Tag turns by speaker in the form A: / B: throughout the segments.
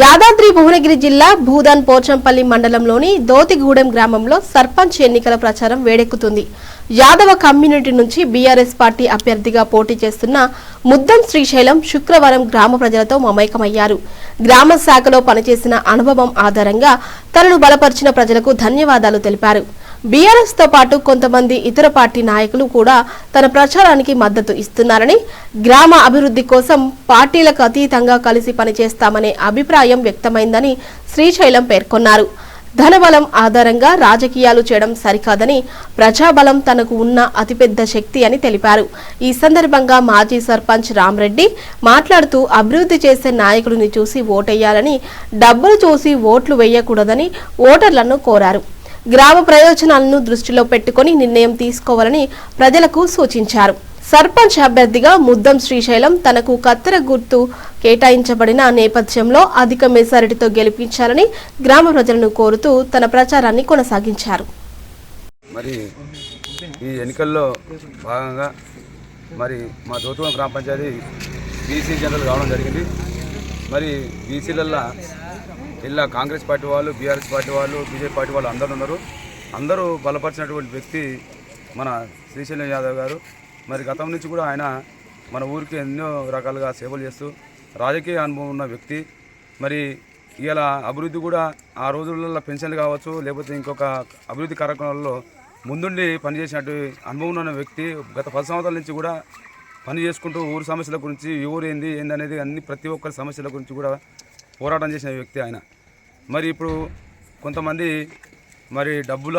A: యాదాద్రి భువనగిరి జిల్లా భూదాన్ పోచంపల్లి మండలంలోని దోతిగూడెం గ్రామంలో సర్పంచ్ ఎన్నికల ప్రచారం వేడెక్కుతుంది. యాదవ కమ్యూనిటీ నుంచి బీఆర్ఎస్ పార్టీ అభ్యర్థిగా పోటీ చేస్తున్న ముద్దం శ్రీశైలం శుక్రవారం గ్రామ ప్రజలతో మమైకమయ్యారు. గ్రామ శాఖలో పనిచేసిన అనుభవం ఆధారంగా తనను బలపరిచిన ప్రజలకు ధన్యవాదాలు తెలిపారు. బీఆర్ఎస్తో పాటు కొంతమంది ఇతర పార్టీ నాయకులు కూడా తన ప్రచారానికి మద్దతు ఇస్తున్నారని గ్రామ అభివృద్ధి కోసం పార్టీలకు అతీతంగా కలిసి పనిచేస్తామనే అభిప్రాయం వ్యక్తమైందని శ్రీశైలం పేర్కొన్నారు. ధనబలం ఆధారంగా రాజకీయాలు చేయడం సరికాదని ప్రజాబలం తనకు ఉన్న అతిపెద్ద శక్తి అని తెలిపారు. ఈ సందర్భంగా మాజీ సర్పంచ్ రామ్రెడ్డి మాట్లాడుతూ అభివృద్ధి చేసే నాయకుడిని చూసి ఓటేయాలని డబ్బులు చూసి ఓట్లు వేయకూడదని ఓటర్లను కోరారు. గ్రామ ప్రయోజనాలను దృష్టిలో పెట్టుకొని నిర్ణయం తీసుకోవాలని ప్రజలకు సూచించారు. సర్పంచ్ అభ్యర్థిగా ముద్దం శ్రీశైలం తనకు కత్తెర గుర్తు కేటాయించబడిన నేపథ్యంలో అధిక మెజారిటీతో గెలిపించాలని గ్రామ ప్రజలను కోరుతూ తన ప్రచారాన్ని కొనసాగించారు.
B: మరి ఈ ఎన్నికల్లో భాగంగా మరి మా దోతుగం గ్రామ పంచాయతీ బీసీ జనరల్ కావడం జరిగింది. మరి బీసీలల్లో ఇలా కాంగ్రెస్ పార్టీ వాళ్ళు బీఆర్ఎస్ పార్టీ వాళ్ళు బీజేపీ పార్టీ వాళ్ళు అందరూ ఉన్నారు. అందరూ బలపరిచినటువంటి వ్యక్తి మన శ్రీశైలం యాదవ్ గారు. మరి గతం నుంచి కూడా ఆయన మన ఊరికి ఎన్నో రకాలుగా సేవలు చేస్తూ రాజకీయ అనుభవం ఉన్న వ్యక్తి. మరి ఇలా అభివృద్ధి కూడా ఆ రోజులలో పెన్షన్లు కావచ్చు లేకపోతే ఇంకొక అభివృద్ధి కార్యక్రమాల్లో ముందుండి పనిచేసినట్టు అనుభవం ఉన్న వ్యక్తి గత పది సంవత్సరాల నుంచి కూడా పని చేసుకుంటూ ఊరు సమస్యల గురించి ఊరు ఏంది ఏంది అనేది అన్ని ప్రతి ఒక్కరి సమస్యల గురించి కూడా పోరాటం చేసిన వ్యక్తి ఆయన. మరి ఇప్పుడు కొంతమంది మరి డబ్బుల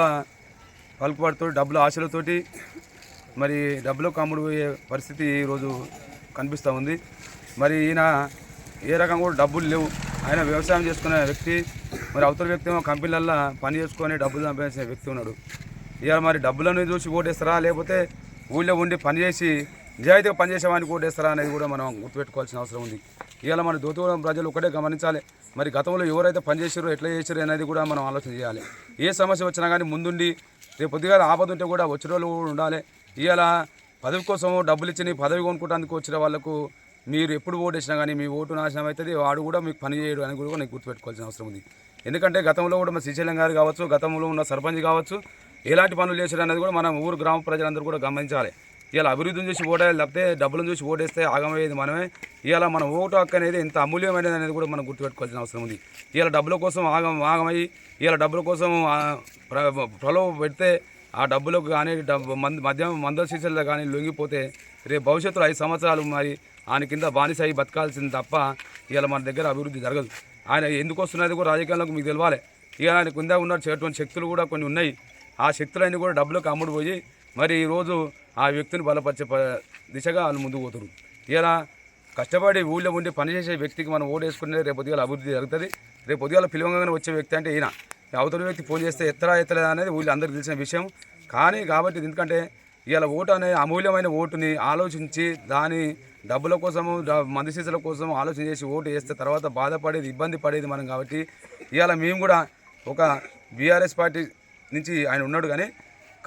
B: పలుకుబడితో డబ్బుల ఆశలతోటి మరి డబ్బులో కాముడు పోయే పరిస్థితి ఈరోజు కనిపిస్తూ ఉంది. మరి ఈయన ఏ రకంగా కూడా డబ్బులు లేవు. ఆయన వ్యవసాయం చేసుకునే వ్యక్తి మరి అవతల వ్యక్తి ఏమో కంపెనీలల్లో పని చేసుకొని డబ్బులు సంపాదించిన వ్యక్తి ఉన్నాడు. ఇక మరి డబ్బులను చూసి ఓటేస్తారా? లేకపోతే ఊళ్ళో ఉండి పని చేసి నిజాయితీగా పనిచేసేవానికి ఓటేస్తారా అనేది కూడా మనం గుర్తుపెట్టుకోవాల్సిన అవసరం ఉంది. ఇవాళ మన దోతుగూడెం ప్రజలు ఒకటే గమనించాలి. మరి గతంలో ఎవరైతే పని చేసారో ఎట్లా చేశారో అనేది కూడా మనం ఆలోచన చేయాలి. ఏ సమస్య వచ్చినా కానీ ముందుండి రేపు పొద్దుగా ఆపద ఉంటే కూడా వచ్చిన వాళ్ళు కూడా ఉండాలి. ఇవాళ పదవి కోసం డబ్బులు ఇచ్చి పదవి కొనుక్కోవడానికి వచ్చిన వాళ్ళకు మీరు ఎప్పుడు ఓటు వేసినా కానీ మీ ఓటు నాశనం అవుతుంది. వాడు కూడా మీకు పని చేయడు అని కూడా నేను గుర్తుపెట్టుకోవాల్సిన అవసరం ఉంది. ఎందుకంటే గతంలో కూడా మన శ్రీశైలం గారు కావచ్చు గతంలో ఉన్న సర్పంచ్ కావచ్చు ఎలాంటి పనులు చేశారు అనేది కూడా మనం ఊరు గ్రామ ప్రజలందరూ కూడా గమనించాలి. ఇలా అభివృద్ధిని చూసి ఓటేయాలి తప్పితే డబ్బులను చూసి ఓటేస్తే ఆగమయ్యేది మనమే. ఇలా మన ఓటు హక్కు అనేది ఎంత అమూల్యమైనది అనేది కూడా మనం గుర్తుపెట్టుకోవాల్సిన అవసరం ఉంది. ఇలా డబ్బుల కోసం ఆగం ఆగమయ్యి ఇలా డబ్బుల కోసం ప్ర- ప్రలోభ పెడితే ఆ డబ్బులకు కానీ డబ్బు మంది మద్యం మందుల సీసాల్లో కానీ లొంగిపోతే రేపు భవిష్యత్తులో ఐదు సంవత్సరాలు మరి ఆయన కింద బానిస అయి బతకాల్సింది తప్ప ఇలా మన దగ్గర అభివృద్ధి జరగదు. ఆయన ఎందుకు వస్తున్నది కూడా రాజకీయాలకు మీకు తెలవాలి. ఇక ఆయన కింద ఉన్న చేటువంటి శక్తులు కూడా కొన్ని ఉన్నాయి. ఆ శక్తులన్నీ కూడా డబ్బులకు అమ్ముడు పోయి మరి ఈరోజు ఆ వ్యక్తిని బలపరిచే దిశగా వాళ్ళు ముందుకు పోతారు ఇలా కష్టపడి ఊళ్ళో ఉండి పనిచేసే వ్యక్తికి మనం ఓటేసుకునే రేపు ఉదయాల అభివృద్ధి జరుగుతుంది. రేపు ఉదయాల పిలవంగానే వచ్చే వ్యక్తి అంటే ఈయన. అవతల వ్యక్తి ఫోన్ చేస్తే ఎత్తరా ఎత్తలేదా అనేది ఊళ్ళో అందరికీ తెలిసిన విషయం. కానీ కాబట్టి ఎందుకంటే ఇవాళ ఓటు అనే అమూల్యమైన ఓటుని ఆలోచించి దాని డబ్బుల కోసము మంది సీసాల కోసం ఆలోచన చేసి ఓటు వేస్తే తర్వాత బాధపడేది ఇబ్బంది పడేది మనం కాబట్టి ఇవాళ మేము కూడా ఒక బీఆర్ఎస్ పార్టీ నుంచి ఆయన ఉన్నాడు కానీ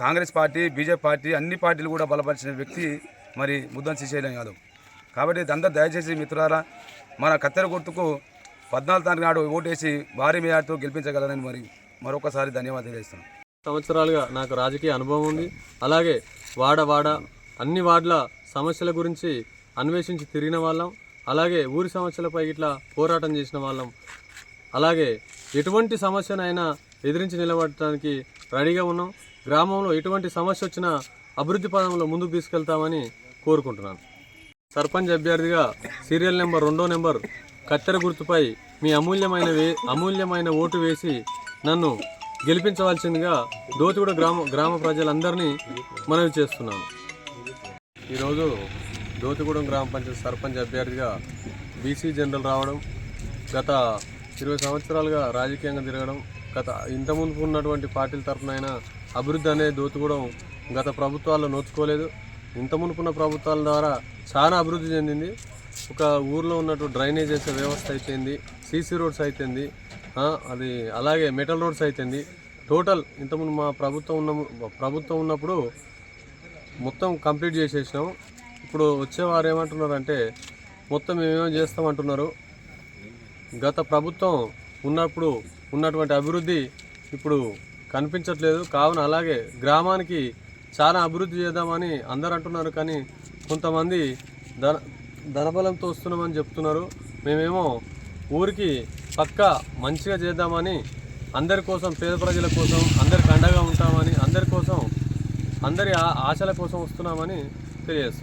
B: కాంగ్రెస్ పార్టీ బీజేపీ పార్టీ అన్ని పార్టీలు కూడా బలపరిచిన వ్యక్తి మరి ముద్దం శ్రీశైలం యాదవ్. కాబట్టి అందరూ దయచేసి మిత్రులారా మన కత్తెర గుర్తుకు పద్నాలుగు తారీఖు నాడు ఓటేసి భారీ మేయార్తో గెలిపించగలరని మరి మరొకసారి ధన్యవాదాలు తెలియజేస్తున్నాను
C: సంవత్సరాలుగా నాకు రాజకీయ అనుభవం ఉంది. అలాగే వాడ వాడ అన్ని వార్డుల సమస్యల గురించి అన్వేషించి తిరిగిన వాళ్ళం. అలాగే ఊరి సమస్యలపై ఇట్లా పోరాటం చేసిన వాళ్ళం. అలాగే ఎటువంటి సమస్యనైనా ఎదిరించి నిలబడటానికి రెడీగా ఉన్నాం. గ్రామంలో ఎటువంటి సమస్య వచ్చినా అభివృద్ధి పదంలో ముందుకు తీసుకెళ్తామని కోరుకుంటున్నాను. సర్పంచ్ అభ్యర్థిగా సీరియల్ నెంబర్ రెండో నెంబర్ కత్తెర గుర్తుపై మీ అమూల్యమైన వే అమూల్యమైన ఓటు వేసి నన్ను గెలిపించవలసిందిగా దోతిగూడ గ్రామ గ్రామ ప్రజలందరినీ మనవి చేస్తున్నాను. ఈరోజు దోతిగూడెం గ్రామ పంచాయతీ సర్పంచ్ అభ్యర్థిగా బీసీ జనరల్ రావడం గత ఇరవై సంవత్సరాలుగా రాజకీయంగా తిరగడం గత ఇంత ముందు ఉన్నటువంటి పార్టీల తరఫున అయినా అభివృద్ధి అనేది దోచుకోవడం గత ప్రభుత్వాల్లో నోచుకోలేదు. ఇంత మునుపున్న ప్రభుత్వాల ద్వారా చాలా అభివృద్ధి చెందింది. ఒక ఊర్లో ఉన్నట్టు డ్రైనేజ్ చేసే వ్యవస్థ అయితేంది సీసీ రోడ్స్ అయితేంది అది అలాగే మెటల్ రోడ్స్ అయితేంది. టోటల్ ఇంతకుముందు మా ప్రభుత్వం ఉన్న ప్రభుత్వం ఉన్నప్పుడు మొత్తం కంప్లీట్ చేసేసినాం. ఇప్పుడు వచ్చేవారు ఏమంటున్నారంటే మొత్తం మేమేమో చేస్తామంటున్నారు? గత ప్రభుత్వం ఉన్నప్పుడు ఉన్నటువంటి అభివృద్ధి ఇప్పుడు కనిపించట్లేదు. కావున అలాగే గ్రామానికి చాలా అభివృద్ధి చేద్దామని అందరు అంటున్నారు కానీ కొంతమంది ధన ధనబలంతో వస్తున్నామని చెప్తున్నారు. మేమేమో ఊరికి పక్క మంచిగా చేద్దామని అందరి కోసం పేద ప్రజల కోసం అందరికి అండగా ఉంటామని అందరి కోసం అందరి ఆ- ఆశల కోసం వస్తున్నామని తెలియజేస్తున్నాం